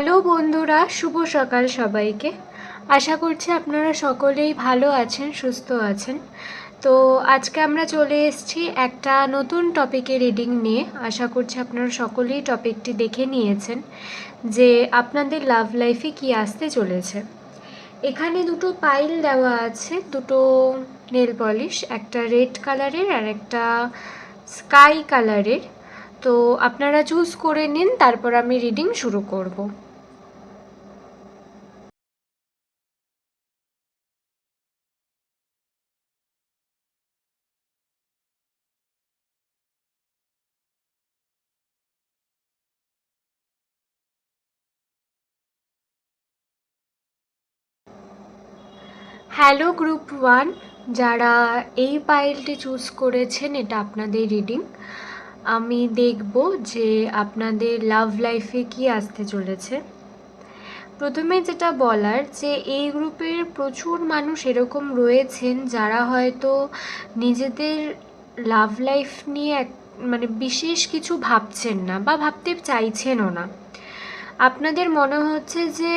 Hello বন্ধুরা, শুভ সকাল সবাইকে। আশা করছি আপনারা সকলেই ভালো আছেন, সুস্থ আছেন। তো আজকে আমরা চলে এসেছি একটা নতুন টপিকে রিডিং নিয়ে। আশা করছি আপনারা সকলেই টপিকটি দেখে নিয়েছেন যে আপনাদের লাভ লাইফে কি আসতে চলেছে। এখানে দুটো পাইল দেওয়া আছে, দুটো নেল পলিশ একটা রেড কালারের আর একটা স্কাই কালারের তো আপনারা চুজ করে নিন, তারপর আমি রিডিং শুরু করব। হ্যালো গ্রুপ ওয়ান, যারা এই পাইলটি চুজ করেছেন, এটা আপনাদের রিডিং। আমি দেখব যে আপনাদের লাভ লাইফে কি আসতে চলেছে। প্রথমে যেটা বলার, যে এই গ্রুপের প্রচুর মানুষ এরকম রয়েছেন, যারা হয়তো নিজেদের লাভ লাইফ নিয়ে এক মানে বিশেষ কিছু ভাবছেন না বা ভাবতে চাইছেনও না। আপনাদের মনে হচ্ছে যে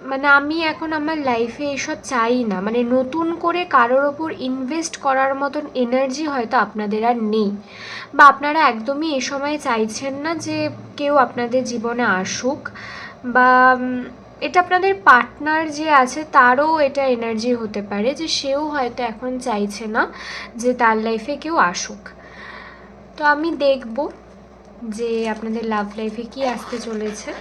মানে আমি এখন আমার লাইফে এসব চাই না। মানে নতুন করে কারোর ওপর ইনভেস্ট করার মতন এনার্জি হয়তো আপনাদের আর নেই। বা আপনারা একদমই এ সময় চাইছেন না যে কেউ আপনাদের জীবনে আসুক। বা এটা আপনাদের পার্টনার যে আছে তারও এটা এনার্জি হতে পারে যে সেও হয়তো এখন চাইছে না যে তার লাইফে কেউ আসুক। তো আমি দেখব যে আপনাদের লাভ লাইফে কি আসতে চলেছে।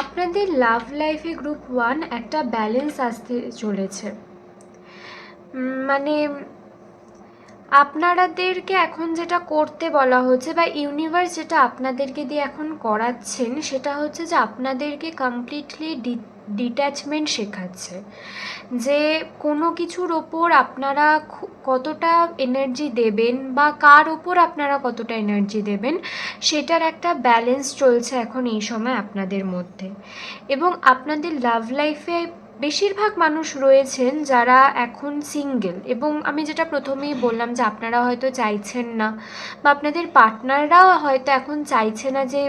আপনাদের লাভ লাইফে গ্রুপ ওয়ান একটা ব্যালেন্স আসতে চলেছে। মানে আপনারাদেরকে এখন যেটা করতে বলা হচ্ছে বা ইউনিভার্স যেটা আপনাদেরকে দিয়ে এখন করাচ্ছেন সেটা হচ্ছে যে আপনাদেরকে কমপ্লিটলি ডিট্যাচমেন্ট শেখাচ্ছে যে কোনো কিছুর ওপর আপনারা কতটা এনার্জি দেবেন বা কার ওপর আপনারা কতটা এনার্জি দেবেন, সেটার একটা ব্যালেন্স চলছে এখন এই সময় আপনাদের মধ্যে। এবং আপনাদের লাভ লাইফে বেশিরভাগ মানুষ রয়েছেন যারা এখন সিঙ্গেল এবং আমি যেটা প্রথমেই বললাম যে আপনারা হয়তো চাইছেন না বা আপনাদের পার্টনাররাও হয়তো এখন চাইছে না যে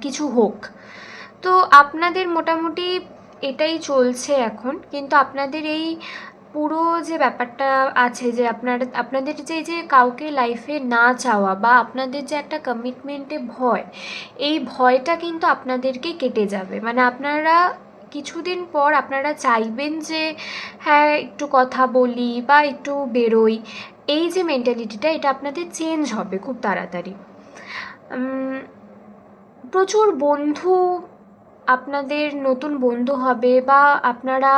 কিছু হোক। তো আপনাদের মোটামুটি এটাই চলছে এখন। কিন্তু আপনাদের এই পুরো যে ব্যাপারটা আছে যে আপনার, আপনাদের যে যে কাউকে লাইফে না চাওয়া বা আপনাদের যে একটা কমিটমেন্টে ভয়, এই ভয়টা কিন্তু আপনাদেরকে কেটে যাবে। মানে আপনারা কিছুদিন পর আপনারা চাইবেন যে হ্যাঁ একটু কথা বলি বা একটু বেরোই। এই যে মেন্টালিটিটা এটা আপনাদের চেঞ্জ হবে খুব তাড়াতাড়ি। প্রচুর বন্ধু আপনাদের নতুন বন্ধু হবে বা আপনারা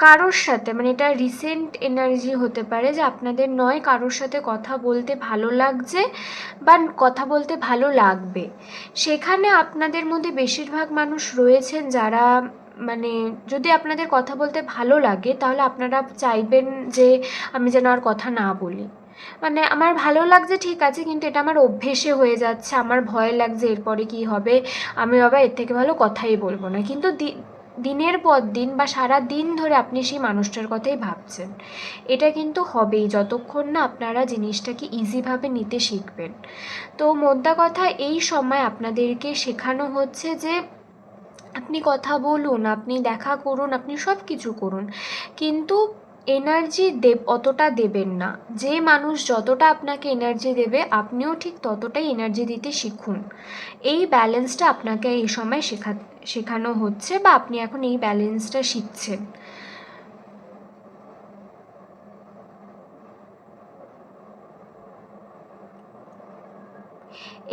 কারোর সাথে মানে এটা রিসেন্ট এনার্জি হতে পারে যে আপনাদের নয় কারোর সাথে কথা বলতে ভালো লাগছে বা কথা বলতে ভালো লাগবে। সেখানে আপনাদের মধ্যে বেশিরভাগ মানুষ রয়েছেন যারা মানে যদি আপনাদের কথা বলতে ভালো লাগে তাহলে আপনারা চাইবেন যে আমি যেন আর কথা না বলি। মানে আমার ভালো লাগছে ঠিক আছে, কিন্তু এটা আমার অভ্যেসে হয়ে যাচ্ছে, আমার ভয় লাগছে এরপরে কি হবে, আমি বাবা এর থেকে ভালো কথাই বলব না। কিন্তু দিনের পর দিন বা সারা দিন ধরে আপনি সেই মানুষটার কথাই ভাবছেন, এটা কিন্তু হবেই যতক্ষণ না আপনারা জিনিসটাকে ইজিভাবে নিতে শিখবেন। তো মোদ্দা কথা, এই সময় আপনাদেরকে শেখানো হচ্ছে যে আপনি কথা বলুন, আপনি দেখা করুন, আপনি সব কিছু করুন, কিন্তু এনার্জি দেব, অতটা দেবেন না। যে মানুষ যতটা আপনাকে এনার্জি দেবে, আপনিও ঠিক ততটাই এনার্জি দিতে শিখুন। এই ব্যালেন্সটা আপনাকে এই সময় শেখা, শেখানো হচ্ছে বা আপনি এখন এই ব্যালেন্সটা শিখছেন।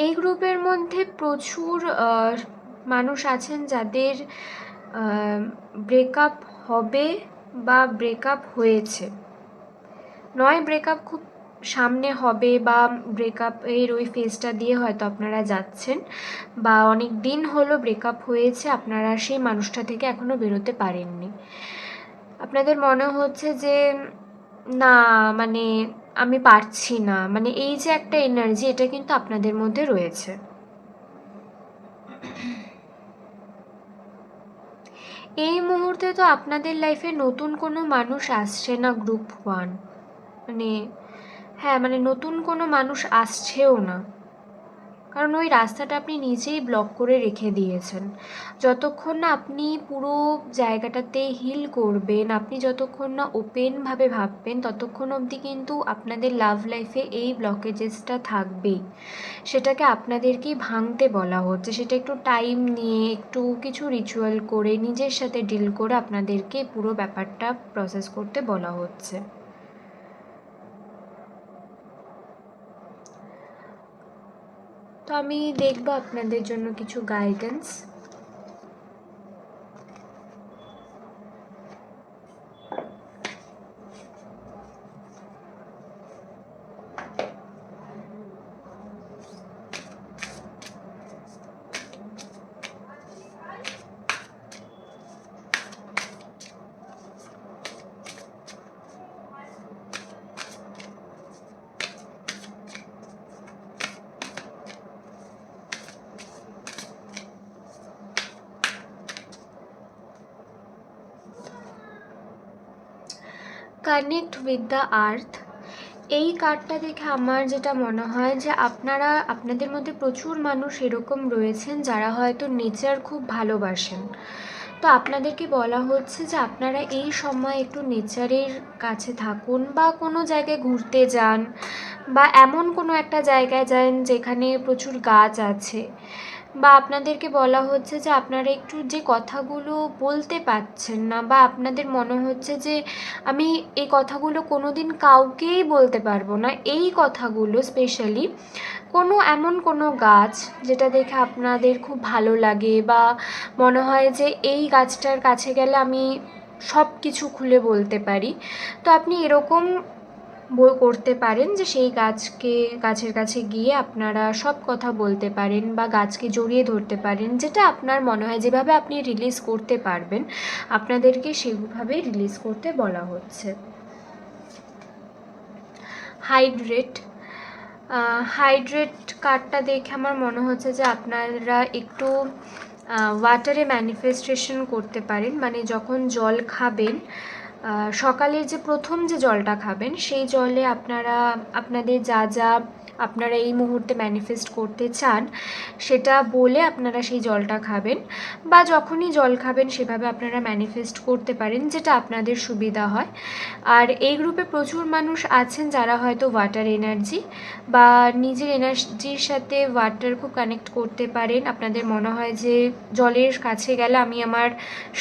এই গ্রুপের মধ্যে প্রচুর মানুষ আছেন যাদের ব্রেকআপ হবে। বা ব্রেকআপ হয়েছে। নয় ব্রেকআপ খুব সামনে হবে বা ব্রেকআপ এর ওই ফেজটা দিয়ে হয়তো আপনারা যাচ্ছেন বা অনেক দিন হলো ব্রেকআপ হয়েছে, আপনারা সেই মানুষটা থেকে এখনও বেরোতে পারেননি। আপনাদের মনে হচ্ছে যে, না মানে আমি পারছি না। মানে এই যে একটা এনার্জি এটা কিন্তু আপনাদের মধ্যে রয়েছে। এই মুহূর্তে তো আপনাদের লাইফে নতুন কোনো মানুষ আসছে না গ্রুপ ওয়ান মানে হ্যাঁ মানে নতুন কোনো মানুষ আসছেও না। কারণ ওই রাস্তাটা আপনি নিজেই ব্লক করে রেখে দিয়েছেন। যতক্ষণ না আপনি পুরো জায়গাটাতে হিল করবেন, আপনি যতক্ষণ না ওপেনভাবে ভাববেন, ততক্ষণ অবধি কিন্তু আপনাদের লাভ লাইফে এই ব্লকেজেসটা থাকবেই। সেটাকে আপনাদেরকেই ভাঙতে বলা হচ্ছে। সেটা একটু টাইম নিয়ে, একটু কিছু রিচুয়াল করে, নিজের সাথে ডিল করে আপনাদেরকে পুরো ব্যাপারটা প্রসেস করতে বলা হচ্ছে। তো আমি দেখব আপনাদের জন্য কিছু guidance connect with the earth এই কার্ডটা দেখে আমার যেটা মনে হয় যে আপনারা, আপনাদের মধ্যে প্রচুর মানুষ এরকম রয়েছেন যারা হয়তো নেচার খুব ভালোবাসেন। তো আপনাদেরকে বলা হচ্ছে যে আপনারা এই সময় একটু নেচারের কাছে থাকুন বা কোনো জায়গায় ঘুরতে যান বা এমন কোনো একটা জায়গায় যান যেখানে প্রচুর গাছ আছে। বা আপনাদেরকে বলা হচ্ছে যে আপনারা একটু যে কথাগুলো বলতে পারছেন না বা আপনাদের মনে হচ্ছে যে আমি এই কথাগুলো কোনো দিন কাউকেই বলতে পারব না, এই কথাগুলো স্পেশালি কোনো এমন কোনো গাছ যেটা দেখে আপনাদের খুব ভালো লাগে বা মনে হয় যে এই গাছটার কাছে গেলে আমি সব কিছু খুলে বলতে পারি। তো আপনি এরকম করতে পারেন যে সেই গাছকে, গাছের কাছে গিয়ে আপনারা সব কথা বলতে পারেন বা গাছকে জড়িয়ে ধরতে পারেন, যেটা আপনার মনে হয় যেভাবে আপনি রিলিজ করতে পারবেন, আপনাদেরকে সেভাবে রিলিজ করতে বলা হচ্ছে। হাইড্রেট হাইড্রেট কার্ডটা দেখে আমার মনে হচ্ছে যে আপনারা একটু ওয়াটারে ম্যানিফেস্টেশন করতে পারেন মানে যখন জল খাবেন সকালের যে প্রথম যে জলটা খাবেন সেই জলে আপনারা আপনাদের যা যা আপনারা এই মুহূর্তে ম্যানিফেস্ট করতে চান, সেটা বলে আপনারা সেই জলটা খাবেন বা যখনই জল খাবেন সেভাবে আপনারা ম্যানিফেস্ট করতে পারেন, যেটা আপনাদের সুবিধা হয়। আর এই গ্রুপে প্রচুর মানুষ আছেন যারা হয়তো ওয়াটার এনার্জি বা নিজের এনার্জির সাথে ওয়াটার খুব কানেক্ট করতে পারেন। আপনাদের মনে হয় যে জলের কাছে গেলে আমি আমার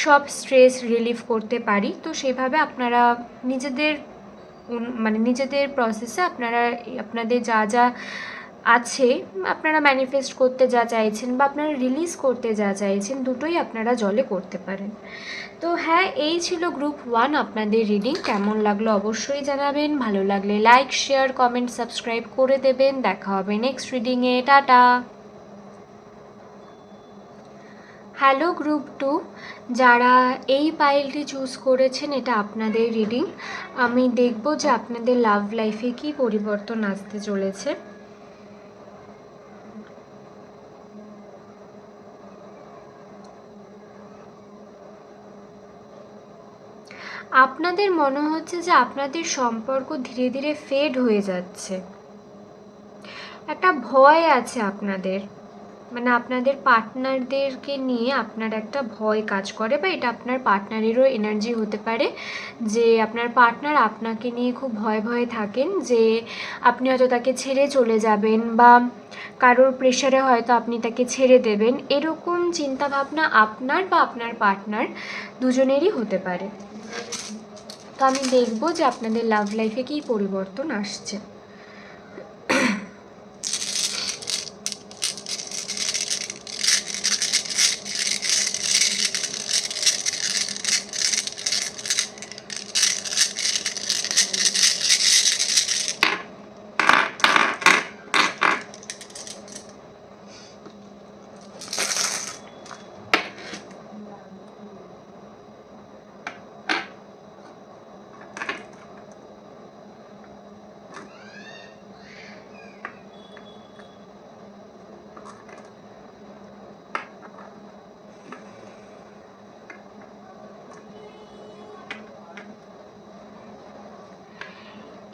সব স্ট্রেস রিলিফ করতে পারি। তো সেভাবে আপনারা নিজেদের মানে নিজেদের প্রসেসে আপনারা, আপনাদের যা যা আছে, আপনারা ম্যানিফেস্ট করতে যা চাইছেন বা আপনারা রিলিজ করতে যা চাইছেন, দুটোই আপনারা জলে করতে পারেন। তো হ্যাঁ এই ছিল গ্রুপ ওয়ান আপনাদের রিডিং কেমন লাগল অবশ্যই জানাবেন। ভালো লাগলে লাইক শেয়ার কমেন্ট সাবস্ক্রাইব করে দেবেন। দেখা হবে নেক্সট রিডিংয়ে টাটা! হ্যালো গ্রুপ টু, যারা এই পাইলটি চুজ করেছেন, এটা আপনাদের রিডিং। আমি দেখব যে আপনাদের লাভ লাইফে কি পরিবর্তন আসতে চলেছে। আপনাদের মনে হচ্ছে যে আপনাদের সম্পর্ক ধীরে ধীরে ফেড হয়ে যাচ্ছে। একটা ভয় আছে আপনাদের। মানে আপনাদের পার্টনারদেরকে নিয়ে আপনার একটা ভয় কাজ করে বা এটা আপনার পার্টনারেরও এনার্জি হতে পারে যে আপনার পার্টনার আপনাকে নিয়ে খুব ভয় ভয়ে থাকেন যে আপনি হয়তো তাকে ছেড়ে চলে যাবেন বা কারোর প্রেশারে হয়তো আপনি তাকে ছেড়ে দেবেন। এরকম চিন্তাভাবনা আপনার বা আপনার পার্টনার দুজনেরই হতে পারে। তো আমি দেখব যে আপনাদের লাভ লাইফে কী পরিবর্তন আসছে।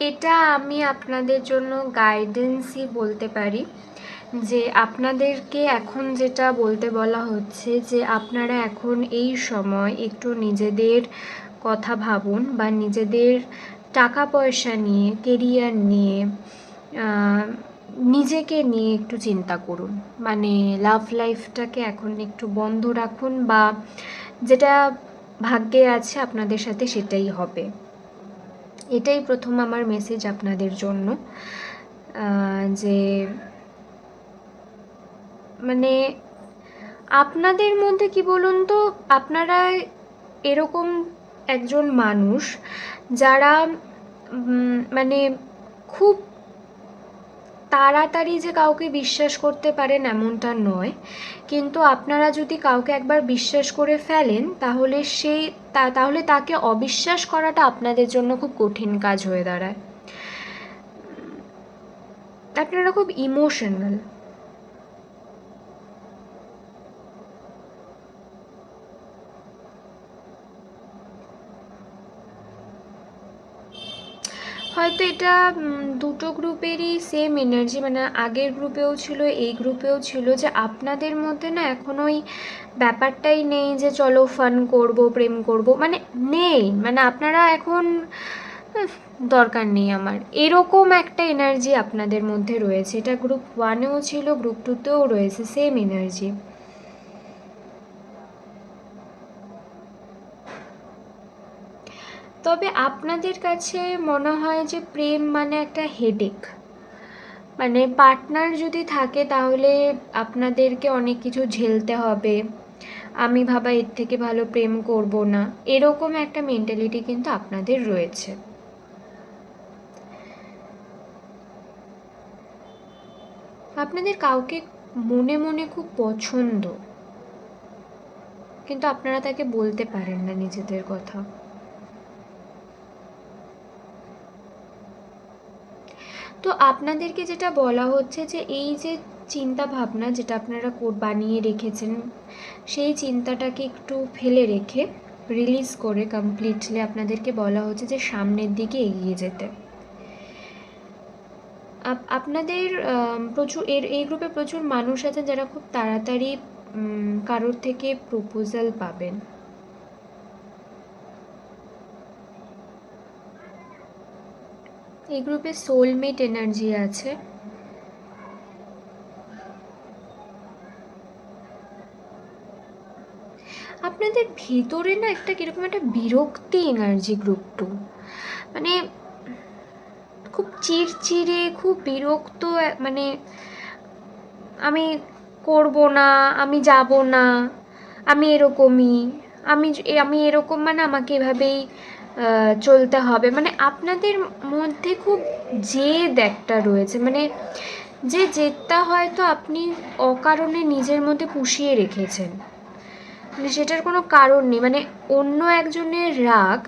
এটা আমি আপনাদের জন্য গাইডেন্সই বলতে পারি, যে আপনাদেরকে এখন যেটা বলতে বলা হচ্ছে যে আপনারা এখন এই সময় একটু নিজেদের কথা ভাবুন বা নিজেদের টাকা পয়সা নিয়ে কেরিয়ার নিয়ে নিজেকে নিয়ে একটু চিন্তা করুন। মানে লাভ লাইফটাকে এখন একটু বন্ধ রাখুন বা যেটা ভাগ্যে আছে আপনাদের সাথে সেটাই হবে। এটাই প্রথম আমার মেসেজ আপনাদের জন্য যে মানে আপনাদের মধ্যে কি বলুন তো, আপনারা এরকম একজন মানুষ যারা মানে খুব তাড়াতাড়ি যে কাউকে বিশ্বাস করতে পারেন এমনটা নয়। কিন্তু আপনারা যদি কাউকে একবার বিশ্বাস করে ফেলেন, তাহলে সেই তাহলে তাকে অবিশ্বাস করাটা আপনাদের জন্য খুব কঠিন কাজ হয়ে দাঁড়ায়। আপনারা খুব ইমোশনাল। হয়তো এটা দুটো গ্রুপেরই সেম এনার্জি মানে আগের গ্রুপেও ছিল, এই গ্রুপেও ছিল, যে আপনাদের মধ্যে না এখন ওই ব্যাপারটাই নেই যে চলো ফান করব, প্রেম করব মানে নেই মানে আপনারা এখন দরকার নেই আমার। এরকম একটা এনার্জি আপনাদের মধ্যে রয়েছে। এটা গ্রুপ ওয়ানেও ছিল গ্রুপ টুতেও রয়েছে সেম এনার্জি তবে আপনাদের কাছে মনে হয় যে প্রেম মানে একটা হেডেক মানে পার্টনার যদি থাকে তাহলে আপনাদেরকে অনেক কিছু ঝেলতে হবে। আমি ভাবা এর থেকে ভালো প্রেম করব না। এরকম একটা মেন্টালিটি কিন্তু আপনাদের রয়েছে। আপনাদের কাউকে মনে মনে খুব পছন্দ। কিন্তু আপনারা তাকে বলতে পারেন না নিজেদের কথা। তো আপনাদেরকে যেটা বলা হচ্ছে যে এই যে চিন্তা ভাবনা যেটা আপনারা বানিয়ে রেখেছেন, সেই চিন্তাটাকে একটু ফেলে রেখে রিলিজ করে কমপ্লিটলি আপনাদেরকে বলা হচ্ছে যে সামনের দিকে এগিয়ে যেতে। আপ- আপনাদের প্রচুর, এর, এই গ্রুপে প্রচুর মানুষ আছে যারা খুব তাড়াতাড়ি কারোর থেকে প্রপোজাল পাবেন। এই গ্রুপে সোলমেট এনার্জি আছে। আপনাদের ভেতরে না একটা কীরকম একটা বিরক্তি এনার্জি গ্রুপ টু মানে খুব চিড়চিড়ে, খুব বিরক্ত মানে আমি করব না, আমি যাব না, আমি এরকমই, আমি আমি এরকম মানে আমাকে এভাবেই চলতে হবে। মানে আপনাদের মধ্যে খুব জেদ একটা রয়েছে। মানে যে জেদটা হয়তো আপনি অকারণে নিজের মধ্যে পুষিয়ে রেখেছেন। মানে সেটার কোনো কারণ নেই। মানে অন্য একজনের রাগ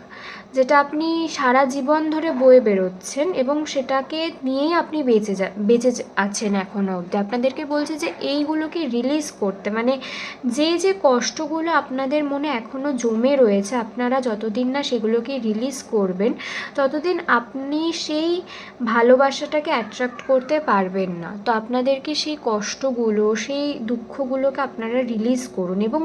যেটা আপনি সারা জীবন ধরে বয়ে বেরোচ্ছেন এবং সেটাকে নিয়েই আপনি বেঁচে যা, বেঁচে আছেন এখনও অবধি। আপনাদেরকে বলছে যে এইগুলোকে রিলিজ করতে মানে যে যে কষ্টগুলো আপনাদের মনে এখনও জমে রয়েছে, আপনারা যতদিন না সেগুলোকে রিলিজ করবেন, ততদিন আপনি সেই ভালোবাসাটাকে অ্যাট্রাক্ট করতে পারবেন না। তো আপনাদেরকে সেই কষ্টগুলো, সেই দুঃখগুলোকে আপনারা রিলিজ করুন এবং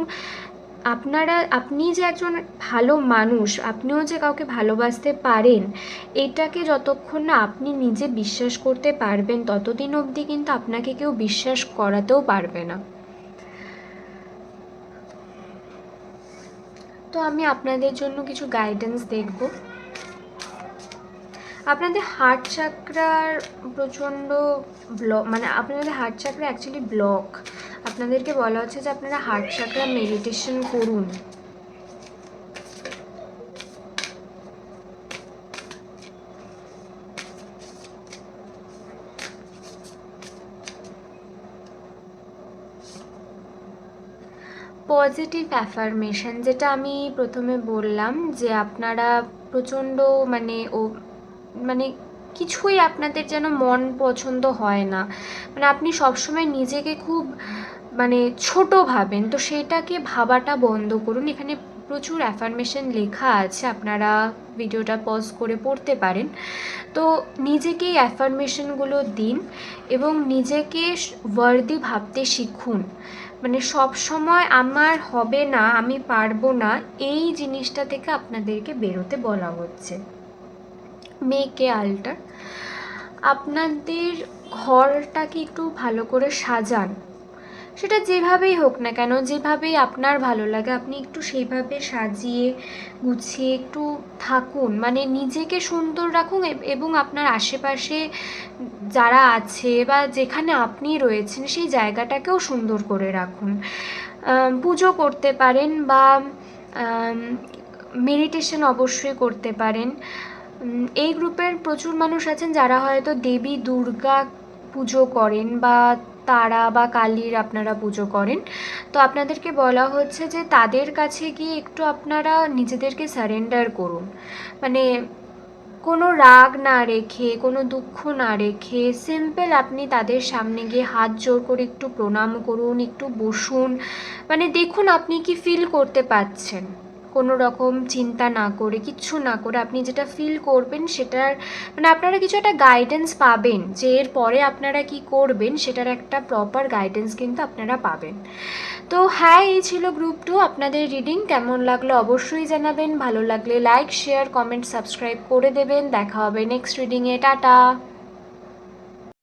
আপনারা, আপনি যে একজন ভালো মানুষ, আপনিও যে কাউকে ভালোবাসতে পারেন, এটাকে যতক্ষণ না আপনি নিজে বিশ্বাস করতে পারবেন, ততদিন অবধি কিন্তু আপনাকে কেউ বিশ্বাস করাতেও পারবে না। তো আমি আপনাদের জন্য কিছু গাইডেন্স দেখব। আপনাদের হার্ট চাকরার প্রচণ্ড ব্লক মানে আপনাদের হার্ট চাকরা অ্যাকচুয়ালি ব্লক আপনাদেরকে বলা হচ্ছে যে আপনারা হার্ট চাকরা মেডিটেশন করুন। পজিটিভ অ্যাফার্মেশন যেটা আমি প্রথমে বললাম যে আপনারা প্রচণ্ড মানে ও মানে কিছুই আপনাদের যেন মন পছন্দ হয় না। মানে আপনি সবসময় নিজেকে খুব মানে ছোট ভাবেন, তো সেটাকে ভাবাটা বন্ধ করুন। এখানে প্রচুর অ্যাফার্মেশন লেখা আছে, আপনারা ভিডিওটা পজ করে পড়তে পারেন। তো নিজেকে এই অ্যাফার্মেশনগুলো দিন এবং নিজেকে ওয়ার্দি ভাবতে শিখুন। মানে সব সময় আমার হবে না, আমি পারব না, এই জিনিসটা থেকে আপনাদেরকে বেরোতে বলা হচ্ছে। মেকে আল্টার আপনাদের ঘরটাকে একটু ভালো করে সাজান। সেটা যেভাবেই হোক না কেন, যেভাবেই আপনার ভালো লাগে, আপনি একটু সেইভাবে সাজিয়ে, গুছিয়ে একটু থাকুন। মানে নিজেকে সুন্দর রাখুন এবং আপনার আশেপাশে যারা আছে বা যেখানে আপনি রয়েছেন, সেই জায়গাটাকেও সুন্দর করে রাখুন। পুজো করতে পারেন বা মেডিটেশন অবশ্যই করতে পারেন। এই গ্রুপের প্রচুর মানুষ আছেন যারা হয়তো দেবী, দুর্গা পুজো করেন বা তারা বা কালীর আপনারা পুজো করেন। তো আপনাদেরকে বলা হচ্ছে যে তাদের কাছে গিয়ে একটু আপনারা নিজেদেরকে সারেন্ডার করুন। মানে কোনো রাগ না রেখে, কোনো দুঃখ না রেখে সিম্পল আপনি তাদের সামনে গিয়ে হাত জোর করে একটু প্রণাম করুন, একটু বসুন। মানে দেখুন আপনি কি ফিল করতে পারছেন কোনো রকম চিন্তা না করে, কিচ্ছু না করে আপনি যেটা ফিল করবেন সেটার মানে আপনারা কিছু একটা গাইডেন্স পাবেন যে এর পরে আপনারা কি করবেন সেটার একটা প্রপার গাইডেন্স কিন্তু আপনারা পাবেন। তো হ্যাঁ এই ছিল গ্রুপ টু আপনাদের রিডিং কেমন লাগল অবশ্যই জানাবেন, ভালো লাগলে লাইক শেয়ার কমেন্ট সাবস্ক্রাইব করে দেবেন, দেখা হবে নেক্সট রিডিংয়ে টাটা।